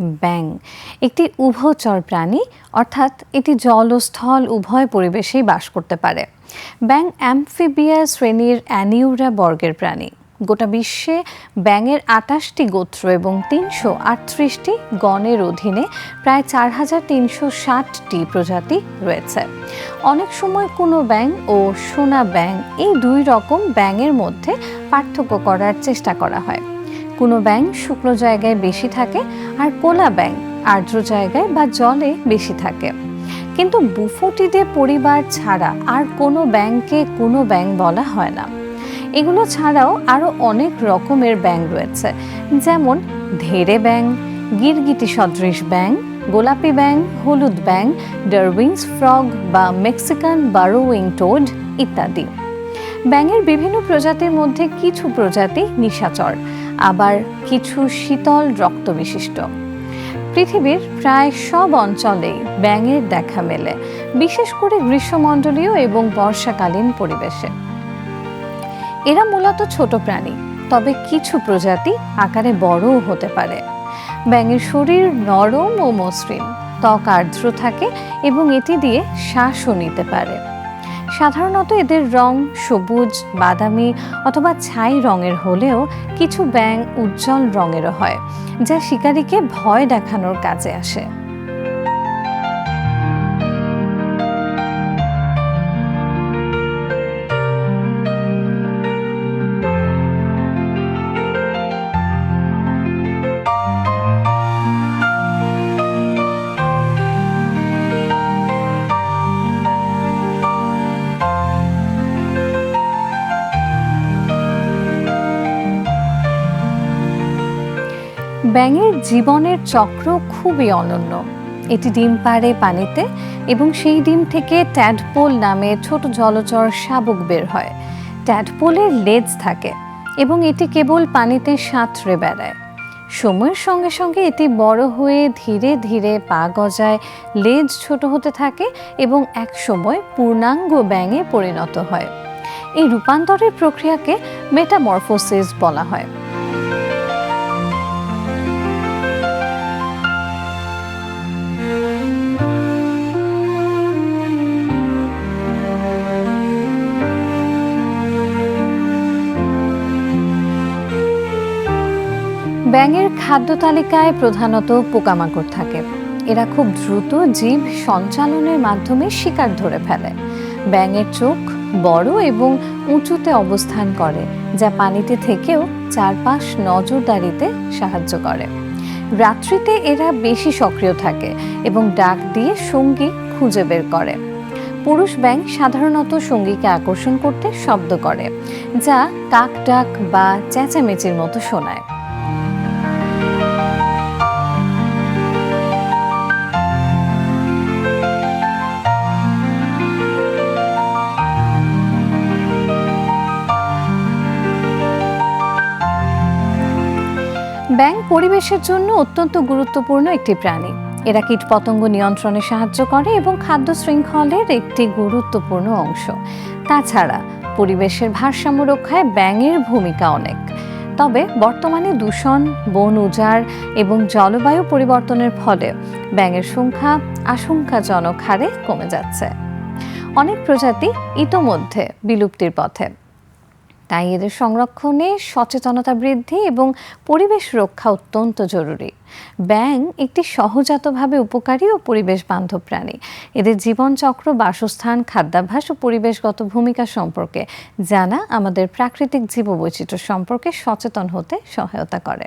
ব্যাং একটি উভচর প্রাণী, অর্থাৎ এটি জল ও স্থল উভয় পরিবেশেই বাস করতে পারে। ব্যাং অ্যামফিবিয়া শ্রেণির অ্যানিউরা বর্গের প্রাণী। গোটা বিশ্বে ব্যাঙের আটাশটি গোত্র এবং তিনশো আটত্রিশটি গণের অধীনে প্রায় চার হাজার তিনশো ষাটটি প্রজাতি রয়েছে। অনেক সময় কোনো ব্যাং ও সোনা ব্যাং এই দুই রকম ব্যাঙের মধ্যে পার্থক্য করার চেষ্টা করা হয়। কোনো ব্যাং শুকনো জায়গায় বেশি থাকে আর কোলা ব্যাং আর্দ্র জায়গায় বা জলে বেশি থাকে। কিন্তু বুফোটিডে পরিবার ছাড়া আর কোনো ব্যাংকে কোনো ব্যাং বলা হয় না। এগুলো ছাড়াও আরও অনেক রকমের ব্যাং রয়েছে, যেমন ধেড়ে ব্যাং গিরগিটি সদৃশ ব্যাং গোলাপি ব্যাং হলুদ ব্যাং ডারউইন্স ফ্রগ বা মেক্সিকান বারোউইং টোড ইত্যাদি। ব্যাঙের বিভিন্ন প্রজাতির মধ্যে কিছু প্রজাতি নিশাচর, আবার কিছু শীতল রক্ত বিশিষ্ট। পৃথিবীর প্রায় সব অঞ্চলেই ব্যাঙের দেখা মেলে, বিশেষ করে গ্রীষ্মমণ্ডলীয় এবং বর্ষাকালীন পরিবেশে। এরা মূলত ছোট প্রাণী, তবে কিছু প্রজাতি আকারে বড়ও হতে পারে। ব্যাঙের শরীর নরম ও মসৃণ, ত্বক আর্দ্র থাকে এবং এটি দিয়ে শ্বাসও নিতে পারে। সাধারণত এদের রং সবুজ, বাদামি অথবা ছাই রঙের হলেও কিছু ব্যাঙ উজ্জ্বল রঙেরও হয়, যা শিকারীকে ভয় দেখানোর কাজে আসে। ব্যাঙের জীবনের চক্র খুবই অনন্য। এটি ডিম পাড়ে পানিতে এবং সেই ডিম থেকে ট্যাডপোল নামে ছোট জলচর শাবক বের হয়। ট্যাডপোলের লেজ থাকে এবং এটি কেবল পানিতে সাঁতরে বেড়ায়। সময়ের সঙ্গে সঙ্গে এটি বড় হয়ে ধীরে ধীরে পা গজায়, লেজ ছোট হতে থাকে এবং এক সময় পূর্ণাঙ্গ ব্যাঙে পরিণত হয়। এই রূপান্তরের প্রক্রিয়াকে মেটামরফোসিস বলা হয়। ব্যাঙের খাদ্য তালিকায় প্রধানত পোকামাকড় থাকে। এরা খুব দ্রুত জীব সঞ্চালনের মাধ্যমে শিকার ধরে ফেলে। ব্যাঙের চোখ বড় এবং উঁচুতে অবস্থান করে, যা পানিতে থেকেও চারপাশ নজরদারিতে সাহায্য করে। রাত্রিতে এরা বেশি সক্রিয় থাকে এবং ডাক দিয়ে সঙ্গী খুঁজে বের করে। পুরুষ ব্যাঙ সাধারণত সঙ্গীকে আকর্ষণ করতে শব্দ করে, যা কাক ডাক বা চেঁচামেচির মতো শোনায়। ব্যাঙ পরিবেশের জন্য অত্যন্ত গুরুত্বপূর্ণ একটি প্রাণী। এরা কীটপতঙ্গ নিয়ন্ত্রণে সাহায্য করে এবং খাদ্য শৃঙ্খলের একটি গুরুত্বপূর্ণ অংশ। তাছাড়া, পরিবেশের ভারসাম্য রক্ষায় ব্যাঙের ভূমিকা অনেক। তবে বর্তমানে দূষণ, বন উজাড় এবং জলবায়ু পরিবর্তনের ফলে ব্যাঙের সংখ্যা আশঙ্কাজনক হারে কমে যাচ্ছে। অনেক প্রজাতি ইতোমধ্যে বিলুপ্তির পথে। তাই এদের সংরক্ষণে সচেতনতা বৃদ্ধি এবং পরিবেশ রক্ষা অত্যন্ত জরুরি। ব্যাং একটি সহজাতভাবে উপকারী ও পরিবেশ বান্ধব প্রাণী। এদের জীবনচক্র, বাসস্থান, খাদ্যাভ্যাস ও পরিবেশগত ভূমিকা সম্পর্কে জানা আমাদের প্রাকৃতিক জীববৈচিত্র্য সম্পর্কে সচেতন হতে সহায়তা করে।